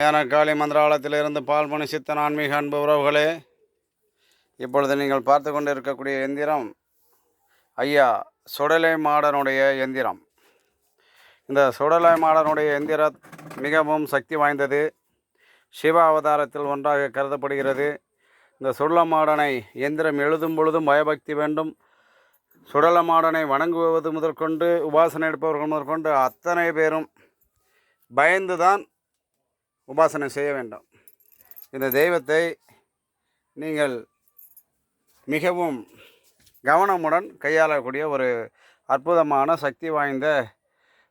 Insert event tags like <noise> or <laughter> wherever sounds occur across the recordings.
காளி மந்திராலயத்திலிருந்து பால்மணி சித்தன் ஆன்மீக அன்பு உறவுகளே இப்பொழுது நீங்கள் பார்த்து கொண்டு இருக்கக்கூடிய எந்திரம் ஐயா சுடலை மாடனுடைய எந்திரம். இந்த சுடலை மாடனுடைய எந்திரம் மிகவும் சக்தி வாய்ந்தது சிவ அவதாரத்தில் ஒன்றாக கருதப்படுகிறது. இந்த சுடல மாடனை எந்திரம் எழுதும் பொழுதும் பயபக்தி வேண்டும். சுடல மாடனை வணங்குவது முதற்கொண்டு உபாசனை எடுப்பவர்கள் முதற்கொண்டு அத்தனை பேரும் பயந்து தான் உபாசனை செய்ய வேண்டும். இந்த தெய்வத்தை நீங்கள் மிகவும் கவனமுடன் கையாளக்கூடிய ஒரு அற்புதமான சக்தி வாய்ந்த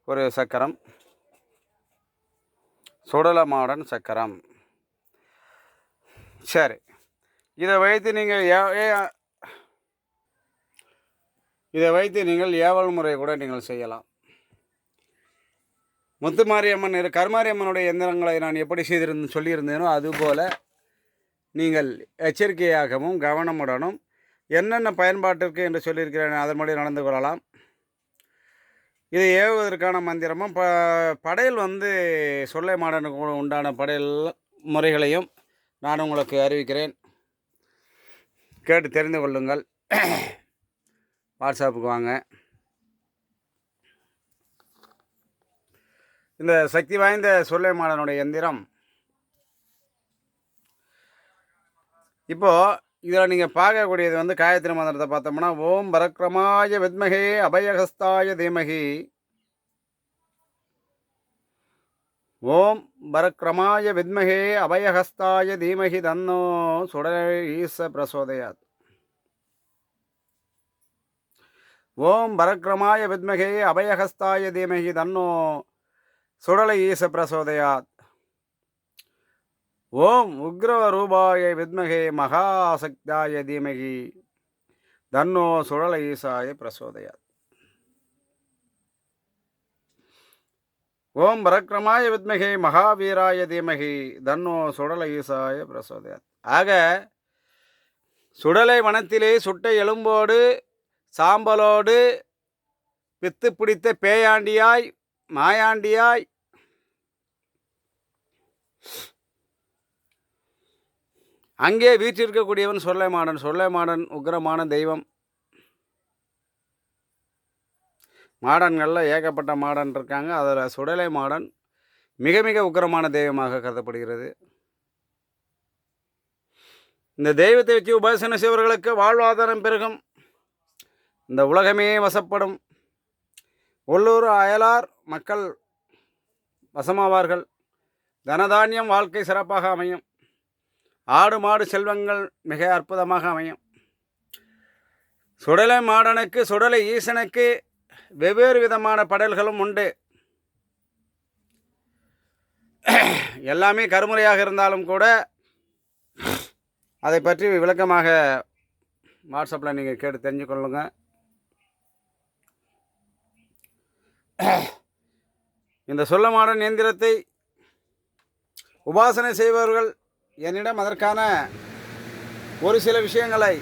ஒரு சக்கரம். சுடலமாடன் சக்கரம். சரி. இதை வைத்து நீங்கள் ஏ- இதை வைத்து நீங்கள் ஏவல் முறை கூட நீங்கள் செய்யலாம். முத்துமாரியம்மன் இரு கருமாரியம்மனுடைய எந்திரங்களை நான் எப்படி செய்திருந்து சொல்லியிருந்தேனோ அதுபோல் நீங்கள் எச்சரிக்கையாகவும் கவனமுடனும் என்னென்ன பயன்பாட்டிற்கு என்று சொல்லியிருக்கிறேன். அதன்படி நடந்து கொள்ளலாம். இதை ஏவுவதற்கான மந்திரமும் ப படையல் வந்து சொல்லை மாடனுக்கு உண்டான படையல் முறைகளையும் நான் உங்களுக்கு அறிவிக்கிறேன். கேட்டு தெரிந்து கொள்ளுங்கள். <clears throat> வாட்ஸ்அப்புக்கு வாங்க. இந்த சக்தி வாய்ந்த சொல்லைமாடனுடைய எந்திரம். இப்போது இதில் நீங்கள் பார்க்கக்கூடியது வந்து காயத்ரி மந்திரத்தை பார்த்தோம்னா ஓம் பரக்ரமாய வித்மகே அபயஹஸ்தாய தீமகி. ஓம் பரக்ரமாய வித்மகே அபயஹஸ்தாய தீமகி தன்னோ சுடர ஈச பிரசோதயாத். ஓம் பரக்ரமாய வித்மகே அபயஹஸ்தாய தீமகி தன்னோ சுடலை ஈச பிரசோதயாத் ஓம் உக்ரவ ரூபாய வித்மகே மகாசக்தாய தீமகி. தன்னோ சுழல ஈசாய பிரசோதயாத் ஓம் பரக்ரமாய வித்மகே மகாவீராய தீமகி. தன்னோ சுடல ஈசாய பிரசோதயாத் ஆக சுடலை வனத்திலே சுட்ட எலும்போடு சாம்பலோடு பித்து பிடித்த பேயாண்டியாய் மாயாண்டியாய். அங்கே வீற்றிருக்கக்கூடியவன் சொல்லைமாடன் சொல்லைமாடன் உக்கிரமான தெய்வம். மாடன்களில் ஏகப்பட்ட மாடன் இருக்காங்க. அதில் சுடலை மாடன் மிக மிக உக்கிரமான தெய்வமாக கருதப்படுகிறது. இந்த தெய்வத்தை வச்சு உபாசனை செய்வர்களுக்கு வாழ்வாதாரம் பெருகும். இந்த உலகமே வசப்படும். உள்ளூர் அயலார் மக்கள் வசமாவார்கள். தனதானியம் வாழ்க்கை சிறப்பாக அமையும். ஆடு மாடு செல்வங்கள் மிக அற்புதமாக அமையும். சுடலை மாடனுக்கு சுடலை ஈசனுக்கு வெவ்வேறு விதமான படல்களும் உண்டு. எல்லாமே கருமுறையாக இருந்தாலும் கூட அதை பற்றி விளக்கமாக வாட்ஸ்அப்பில் நீங்கள் கேட்டு தெரிஞ்சுக்கொள்ளுங்கள் இந்த சொல்லமாடன் இயந்திரத்தை உபாசனை செய்பவர்கள் என்னிடம் அதற்கான ஒரு சில விஷயங்களை